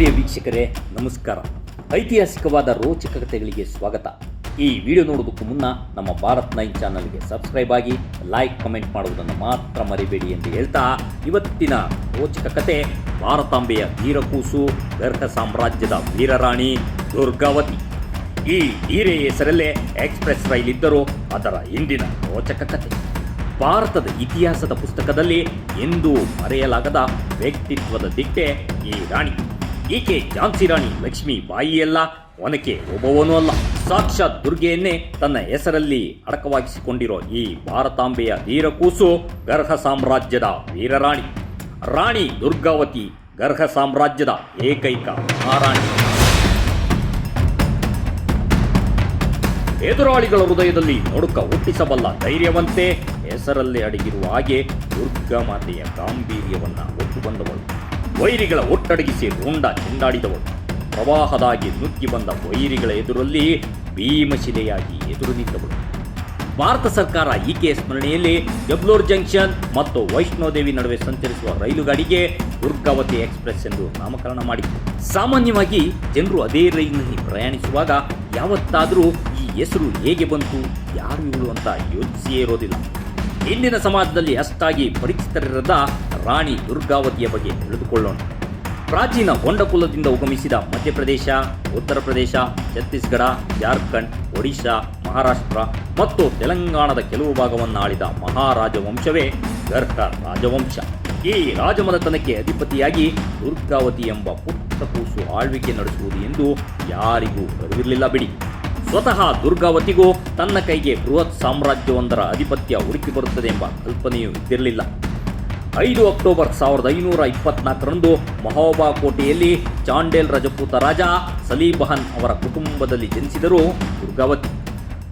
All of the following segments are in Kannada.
ಪ್ರಿಯ ವೀಕ್ಷಕರೇ, ನಮಸ್ಕಾರ. ಐತಿಹಾಸಿಕವಾದ ರೋಚಕ ಕಥೆಗಳಿಗೆ ಸ್ವಾಗತ. ಈ ವಿಡಿಯೋ ನೋಡೋದಕ್ಕೂ ಮುನ್ನ ನಮ್ಮ ಭಾರತ್ ನೈನ್ ಚಾನಲ್ಗೆ ಸಬ್ಸ್ಕ್ರೈಬ್ ಆಗಿ, ಲೈಕ್, ಕಮೆಂಟ್ ಮಾಡುವುದನ್ನು ಮಾತ್ರ ಮರಿಬೇಡಿ ಎಂದು ಹೇಳ್ತಾ ಇವತ್ತಿನ ರೋಚಕ ಕತೆ ಭಾರತಾಂಬೆಯ ವೀರಕೂಸು, ಗರ್ಹ ಸಾಮ್ರಾಜ್ಯದ ವೀರರಾಣಿ ದುರ್ಗಾವತಿ. ಈ ಹೀರೆ ಹೆಸರಲ್ಲೇ ಎಕ್ಸ್ಪ್ರೆಸ್ ರೈಲ್ ಇದ್ದರೂ ಅದರ ಹಿಂದಿನ ರೋಚಕ ಕತೆ. ಭಾರತದ ಇತಿಹಾಸದ ಪುಸ್ತಕದಲ್ಲಿ ಎಂದೂ ಮರೆಯಲಾಗದ ವ್ಯಕ್ತಿತ್ವದ ದಿಟ್ಟೆ ಈ ರಾಣಿ. ಈಕೆ ಝಾನ್ಸಿ ರಾಣಿ ಲಕ್ಷ್ಮಿ ಬಾಯಿಯಲ್ಲ, ಒನಕೆ ಒಬ್ಬವನೂ ಅಲ್ಲ. ಸಾಕ್ಷಾತ್ ದುರ್ಗೆಯನ್ನೇ ತನ್ನ ಹೆಸರಲ್ಲಿ ಅಡಕವಾಗಿಸಿಕೊಂಡಿರೋ ಈ ಭಾರತಾಂಬೆಯ ವೀರಕೂಸು ಗರ್ಹ ಸಾಮ್ರಾಜ್ಯದ ವೀರರಾಣಿ. ರಾಣಿ ದುರ್ಗಾವತಿ ಗರ್ಹ ಸಾಮ್ರಾಜ್ಯದ ಏಕೈಕ ಮಹಾರಾಣಿ. ಎದುರಾಳಿಗಳ ಹೃದಯದಲ್ಲಿ ನಡುಕ ಹುಟ್ಟಿಸಬಲ್ಲ ಧೈರ್ಯವಂತೆ ಹೆಸರಲ್ಲೇ ಅಡಗಿರುವ ಹಾಗೆ ದುರ್ಗಾ ಮಾತೆಯ ಗಾಂಭೀರ್ಯವನ್ನು ಒತ್ತು ಬಂದವಳು. ವೈರಿಗಳ ಒಟ್ಟಡಗಿಸಿ ರುಂಡ ಚೆಂಡಾಡಿದವಳು. ಪ್ರವಾಹದಾಗಿ ನುಗ್ಗಿ ಬಂದ ವೈರಿಗಳ ಎದುರಲ್ಲಿ ಭೀಮಶಿಲೆಯಾಗಿ ಎದುರು ನಿಂತವಳು ಭಾರತ ಸರ್ಕಾರ ಈಕೆಯ ಸ್ಮರಣೆಯಲ್ಲಿ ಜಬ್ಲೂರ್ ಜಂಕ್ಷನ್ ಮತ್ತು ವೈಷ್ಣೋದೇವಿ ನಡುವೆ ಸಂಚರಿಸುವ ರೈಲು ಗಾಡಿಗೆ ದುರ್ಗಾವತಿ ಎಕ್ಸ್ಪ್ರೆಸ್ ಎಂದು ನಾಮಕರಣ ಮಾಡಿ ಸಾಮಾನ್ಯವಾಗಿ ಜನರು ಅದೇ ರೈಲಿನಲ್ಲಿ ಪ್ರಯಾಣಿಸುವಾಗ ಯಾವತ್ತಾದರೂ ಈ ಹೆಸರು ಹೇಗೆ ಬಂತು, ಯಾರು ಇವಳು ಅಂತ ಯೋಚಿಸಿಯೇ ಇರೋದಿಲ್ಲ. ಇಂದಿನ ಸಮಾಜದಲ್ಲಿ ಅಷ್ಟಾಗಿ ಪರಿಚಿತರಿರದ ರಾಣಿ ದುರ್ಗಾವತಿಯ ಬಗ್ಗೆ ತಿಳಿದುಕೊಳ್ಳೋಣ. ಪ್ರಾಚೀನ ಹೊಂಡಕುಲದಿಂದ ಉಗಮಿಸಿದ ಮಧ್ಯಪ್ರದೇಶ, ಉತ್ತರ ಪ್ರದೇಶ, ಛತ್ತೀಸ್ಗಢ, ಜಾರ್ಖಂಡ್, ಒಡಿಶಾ, ಮಹಾರಾಷ್ಟ್ರ ಮತ್ತು ತೆಲಂಗಾಣದ ಕೆಲವು ಭಾಗವನ್ನು ಆಳಿದ ಮಹಾರಾಜ ವಂಶವೇ ಗರ್ಹ ರಾಜವಂಶ. ಈ ರಾಜಮನೆತನಕ್ಕೆ ಅಧಿಪತಿಯಾಗಿ ದುರ್ಗಾವತಿ ಎಂಬ ಪುಟ್ಟ ಕೂಸು ಆಳ್ವಿಕೆ ನಡೆಸುವುದು ಎಂದು ಯಾರಿಗೂ ಅರಿವಿರಲಿಲ್ಲ ಬಿಡಿ. ಸ್ವತಃ ದುರ್ಗಾವತಿಗೂ ತನ್ನ ಕೈಗೆ ಬೃಹತ್ ಸಾಮ್ರಾಜ್ಯವೊಂದರ ಅಧಿಪತ್ಯ ಹುಡುಕಿ ಬರುತ್ತದೆ ಎಂಬ ಕಲ್ಪನೆಯೂ ಇದ್ದಿರಲಿಲ್ಲ. ಐದು ಅಕ್ಟೋಬರ್ ಸಾವಿರದ ಐನೂರ ಇಪ್ಪತ್ನಾಲ್ಕರಂದು ಮಹೋಬಾ ಕೋಟೆಯಲ್ಲಿ ಚಾಂಡೇಲ್ ರಜಪೂತ ರಾಜ ಸಲೀಬಹನ್ ಅವರ ಕುಟುಂಬದಲ್ಲಿ ಜನಿಸಿದರು ದುರ್ಗಾವತಿ.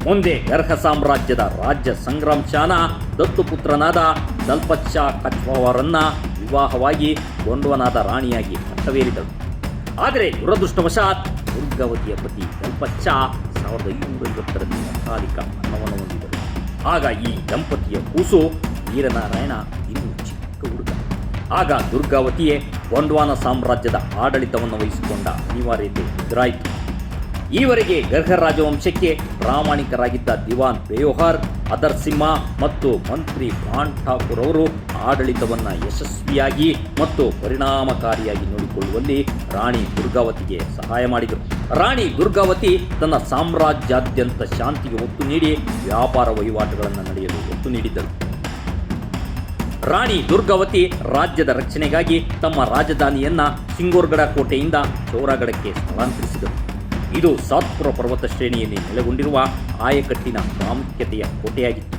ಮುಂದೆ ಗರ್ಹ ಸಾಮ್ರಾಜ್ಯದ ರಾಜ್ಯ ಸಂಗ್ರಾಮ್ ಶಾನ ದತ್ತುಪುತ್ರನಾದ ದಲ್ಪತ್ ಶಾ ಕಚ್ವವರನ್ನ ವಿವಾಹವಾಗಿ ಗೊಂಡ್ವನಾದ ರಾಣಿಯಾಗಿ ಪಟ್ಟವೇರಿದಳು ಆದರೆ ದುರದೃಷ್ಟವಶಾತ್ ದುರ್ಗಾವತಿಯ ಪತಿ ದಲ್ಪತ್ ಶಾ ಸಾವಿರದ ಐನೂರ ಐವತ್ತರಲ್ಲಿ ಅಕಾಲಿಕ ಮರಣವನ್ನು ಹೊಂದಿದರು. ಆಗ ಈ ದಂಪತಿಯ ಕೂಸು ವೀರನಾರಾಯಣ ಇನ್ನೂ ಚಿಕ್ಕ ಹುಡುಗ. ಆಗ ದುರ್ಗಾವತಿಯೇ ಗೊಂಡ್ವಾನ ಸಾಮ್ರಾಜ್ಯದ ಆಡಳಿತವನ್ನು ವಹಿಸಿಕೊಂಡ ಅನಿವಾರ್ಯತೆ ಎದುರಾಯಿತು ಈವರೆಗೆ ಗರ್ಹ ರಾಜವಂಶಕ್ಕೆ ಪ್ರಾಮಾಣಿಕರಾಗಿದ್ದ ದಿವಾನ್ ಬೇಯೋಹರ್, ಅದರ್ ಸಿಂಹ ಮತ್ತು ಮಂತ್ರಿ ಭಾನ್ ಠಾಕೂರ್ ಅವರು ಆಡಳಿತವನ್ನು ಯಶಸ್ವಿಯಾಗಿ ಮತ್ತು ಪರಿಣಾಮಕಾರಿಯಾಗಿ ನೋಡಿಕೊಳ್ಳುವಲ್ಲಿ ರಾಣಿ ದುರ್ಗಾವತಿಗೆ ಸಹಾಯ ಮಾಡಿದರು. ರಾಣಿ ದುರ್ಗಾವತಿ ತನ್ನ ಸಾಮ್ರಾಜ್ಯಾದ್ಯಂತ ಶಾಂತಿಗೆ ಒತ್ತು ನೀಡಿ ವ್ಯಾಪಾರ ವಹಿವಾಟುಗಳನ್ನು ನಡೆಯಲು ಒತ್ತು ನೀಡಿದ್ದರು. ರಾಣಿ ದುರ್ಗಾವತಿ ರಾಜ್ಯದ ರಕ್ಷಣೆಗಾಗಿ ತಮ್ಮ ರಾಜಧಾನಿಯನ್ನ ಸಿಂಗೋರ್ಗಡ ಕೋಟೆಯಿಂದ ಚೌರಾಗಡಕ್ಕೆ ಸ್ಥಳಾಂತರಿಸಿದರು. ಇದು ಸಾತ್ಪುರ ಪರ್ವತ ಶ್ರೇಣಿಯಲ್ಲಿ ನೆಲೆಗೊಂಡಿರುವ ಆಯಕಟ್ಟಿನ ಪ್ರಾಮುಖ್ಯತೆಯ ಕೋಟೆಯಾಗಿತ್ತು.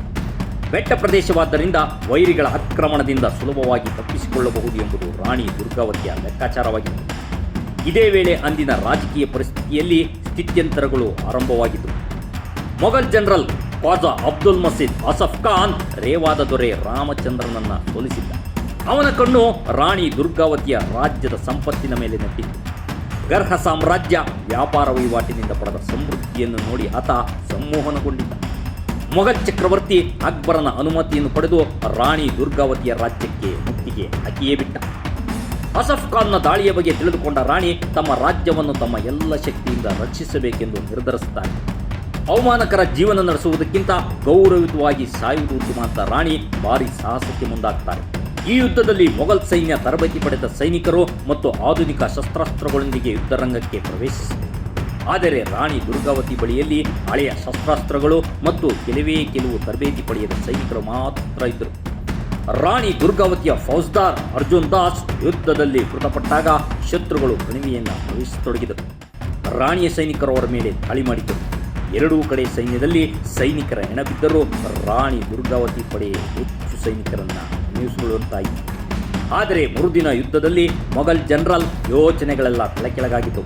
ಬೆಟ್ಟ ಪ್ರದೇಶವಾದ್ದರಿಂದ ವೈರಿಗಳ ಆಕ್ರಮಣದಿಂದ ಸುಲಭವಾಗಿ ತಪ್ಪಿಸಿಕೊಳ್ಳಬಹುದು ಎಂಬುದು ರಾಣಿ ದುರ್ಗಾವತಿಯ ಲೆಕ್ಕಾಚಾರವಾಗಿತ್ತು ಇದೇ ವೇಳೆ ಅಂದಿನ ರಾಜಕೀಯ ಪರಿಸ್ಥಿತಿಯಲ್ಲಿ ಸ್ಥಿತ್ಯಂತರಗಳು ಆರಂಭವಾಗಿದ್ದವು. ಮೊಘಲ್ ಜನರಲ್ ಖ್ವಾಜಾ ಅಬ್ದುಲ್ ಮಸೀದ್ ಅಸಫ್ ಖಾನ್ ರೇವಾದ ದೊರೆ ರಾಮಚಂದ್ರನನ್ನ ಸೋಲಿಸಿದ್ದ. ಅವನ ಕಣ್ಣು ರಾಣಿ ದುರ್ಗಾವತಿಯ ರಾಜ್ಯದ ಸಂಪತ್ತಿನ ಮೇಲೆ ನೆಟ್ಟಿತ್ತು. ಗರ್ಹ ಸಾಮ್ರಾಜ್ಯ ವ್ಯಾಪಾರ ವಹಿವಾಟಿನಿಂದ ಪಡೆದ ಸಮೃದ್ಧಿಯನ್ನು ನೋಡಿ ಆತ ಸಂಮೋಹನಗೊಂಡಿದ್ದ. ಮೊಘಲ್ ಚಕ್ರವರ್ತಿ ಅಕ್ಬರನ ಅನುಮತಿಯನ್ನು ಪಡೆದು ರಾಣಿ ದುರ್ಗಾವತಿಯ ರಾಜ್ಯಕ್ಕೆ ಮುತ್ತಿಗೆ ಹಾಕಿಯೇ ಬಿಟ್ಟ. ಅಸಫ್ ಖಾನ್ನ ದಾಳಿಯ ಬಗ್ಗೆ ತಿಳಿದುಕೊಂಡ ರಾಣಿ ತಮ್ಮ ರಾಜ್ಯವನ್ನು ತಮ್ಮ ಎಲ್ಲ ಶಕ್ತಿಯಿಂದ ರಕ್ಷಿಸಬೇಕೆಂದು ನಿರ್ಧರಿಸುತ್ತಾರೆ. ಅವಮಾನಕರ ಜೀವನ ನಡೆಸುವುದಕ್ಕಿಂತ ಗೌರವಿತವಾಗಿ ಸಾಯುವುದು ಉತ್ತಮ ಅಂತ ರಾಣಿ ಭಾರಿ ಸಾಹಸಕ್ಕೆ ಮುಂದಾಗ್ತಾರೆ. ಈ ಯುದ್ಧದಲ್ಲಿ ಮೊಘಲ್ ಸೈನ್ಯ ತರಬೇತಿ ಪಡೆದ ಸೈನಿಕರು ಮತ್ತು ಆಧುನಿಕ ಶಸ್ತ್ರಾಸ್ತ್ರಗಳೊಂದಿಗೆ ಯುದ್ಧರಂಗಕ್ಕೆ ಪ್ರವೇಶಿಸಿದೆ ಆದರೆ ರಾಣಿ ದುರ್ಗಾವತಿ ಬಳಿಯಲ್ಲಿ ಹಳೆಯ ಶಸ್ತ್ರಾಸ್ತ್ರಗಳು ಮತ್ತು ಕೆಲವೇ ಕೆಲವು ತರಬೇತಿ ಪಡೆಯದ ಸೈನಿಕರು ಮಾತ್ರ ಇದ್ದರು. ರಾಣಿ ದುರ್ಗಾವತಿಯ ಫೌಜ್ದಾರ್ ಅರ್ಜುನ್ ದಾಸ್ ಯುದ್ಧದಲ್ಲಿ ಮೃತಪಟ್ಟಾಗ ಶತ್ರುಗಳು ಕಣಿವೆಯನ್ನು ಪ್ರವೇಶಿಸತೊಡಗಿದರು. ರಾಣಿಯ ಸೈನಿಕರು ಅವರ ಮೇಲೆ ದಾಳಿ ಮಾಡಿದ್ದರು. ಎರಡೂ ಕಡೆ ಸೈನ್ಯದಲ್ಲಿ ಸೈನಿಕರ ಹೆಣಬಿದ್ದರೂ ರಾಣಿ ದುರ್ಗಾವತಿ ಪಡೆ ಹೆಚ್ಚು ಸೈನಿಕರನ್ನ ನಿಲ್ಲಿಸಿಕೊಳ್ಳುವಂತಾಯಿತು ಆದರೆ ಮರುದಿನ ಯುದ್ಧದಲ್ಲಿ ಮೊಘಲ್ ಜನರಲ್ ಯೋಚನೆಗಳೆಲ್ಲ ತಲೆಕೆಳಗಾಗಿತ್ತು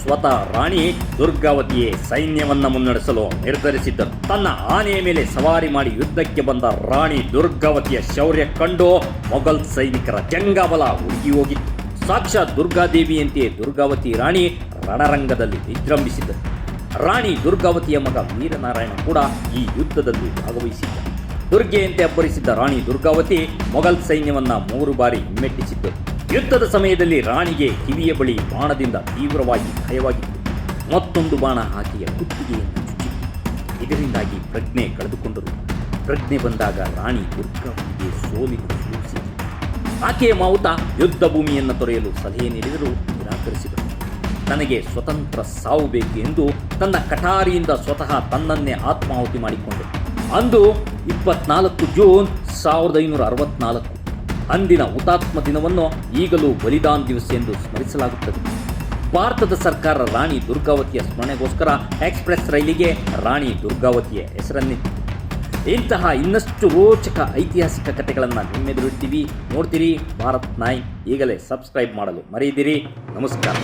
ಸ್ವತಃ ರಾಣಿ ದುರ್ಗಾವತಿಯೇ ಸೈನ್ಯವನ್ನು ಮುನ್ನಡೆಸಲು ನಿರ್ಧರಿಸಿದ್ದರು ತನ್ನ ಆನೆಯ ಮೇಲೆ ಸವಾರಿ ಮಾಡಿ ಯುದ್ಧಕ್ಕೆ ಬಂದ ರಾಣಿ ದುರ್ಗಾವತಿಯ ಶೌರ್ಯ ಕಂಡು ಮೊಘಲ್ ಸೈನಿಕರ ಜಂಗಬಲ ಉರುಗಿ ಹೋಗಿತ್ತು. ಸಾಕ್ಷಾತ್ ದುರ್ಗಾದೇವಿಯಂತೆಯೇ ದುರ್ಗಾವತಿ ರಾಣಿ ರಣರಂಗದಲ್ಲಿ ವಿಜೃಂಭಿಸಿದ್ದರು. ರಾಣಿ ದುರ್ಗಾವತಿಯ ಮಗ ವೀರನಾರಾಯಣ ಕೂಡ ಈ ಯುದ್ಧದಲ್ಲಿ ಭಾಗವಹಿಸಿದ್ದ. ದುರ್ಗೆಯಂತೆ ಅಬ್ಬರಿಸಿದ್ದ ರಾಣಿ ದುರ್ಗಾವತಿ ಮೊಘಲ್ ಸೈನ್ಯವನ್ನ ಮೂರು ಬಾರಿ ಹಿಮ್ಮೆಟ್ಟಿಸಿದ್ದರು ಯುದ್ಧದ ಸಮಯದಲ್ಲಿ ರಾಣಿಗೆ ಕಿವಿಯ ಬಳಿ ಬಾಣದಿಂದ ತೀವ್ರವಾಗಿ ಭಯವಾಗಿತ್ತು. ಮತ್ತೊಂದು ಬಾಣ ಆಕೆಯ ಕುತ್ತಿಗೆಯನ್ನು ಚುಚ್ಚಿತ್ತು. ಇದರಿಂದಾಗಿ ಪ್ರಜ್ಞೆ ಕಳೆದುಕೊಂಡರು. ಪ್ರಜ್ಞೆ ಬಂದಾಗ ರಾಣಿ ದುರ್ಗಾವತಿಗೆ ಸೋಲಿನ ಸೂಚಿಸಿತು ಆಕೆಯ ಮಾವುತ ಯುದ್ಧ ಭೂಮಿಯನ್ನು ತೊರೆಯಲು ಸಲಹೆ ನೀಡಿದರೂ ನಿರಾಕರಿಸಿದರು. ತನಗೆ ಸ್ವತಂತ್ರ ಸಾವು ಬೇಕು ಎಂದು ತನ್ನ ಕಟಾರಿಯಿಂದ ಸ್ವತಃ ತನ್ನನ್ನೇ ಆತ್ಮಾಹುತಿ ಮಾಡಿಕೊಂಡರು ಅಂದು ಇಪ್ಪತ್ನಾಲ್ಕು ಜೂನ್ ಸಾವಿರದ ಐನೂರ ಅರವತ್ನಾಲ್ಕು. ಅಂದಿನ ಹುತಾತ್ಮ ದಿನವನ್ನು ಈಗಲೂ ಬಲಿದಾನ್ ದಿವಸ ಎಂದು ಸ್ಮರಿಸಲಾಗುತ್ತದೆ. ಭಾರತದ ಸರ್ಕಾರ ರಾಣಿ ದುರ್ಗಾವತಿಯ ಸ್ಮರಣೆಗೋಸ್ಕರ ಎಕ್ಸ್ಪ್ರೆಸ್ ರೈಲಿಗೆ ರಾಣಿ ದುರ್ಗಾವತಿಯ ಹೆಸರನ್ನಿತ್ತು. ಇಂತಹ ಇನ್ನಷ್ಟು ರೋಚಕ ಐತಿಹಾಸಿಕ ಕಥೆಗಳನ್ನು ನಿಮ್ಮೆದುರಿಡ್ತೀವಿ. ನೋಡ್ತೀರಿ, ಭಾರತ್ ನಾಯ್, ಈಗಲೇ ಸಬ್ಸ್ಕ್ರೈಬ್ ಮಾಡಲು ಮರೆಯದಿರಿ. ನಮಸ್ಕಾರ.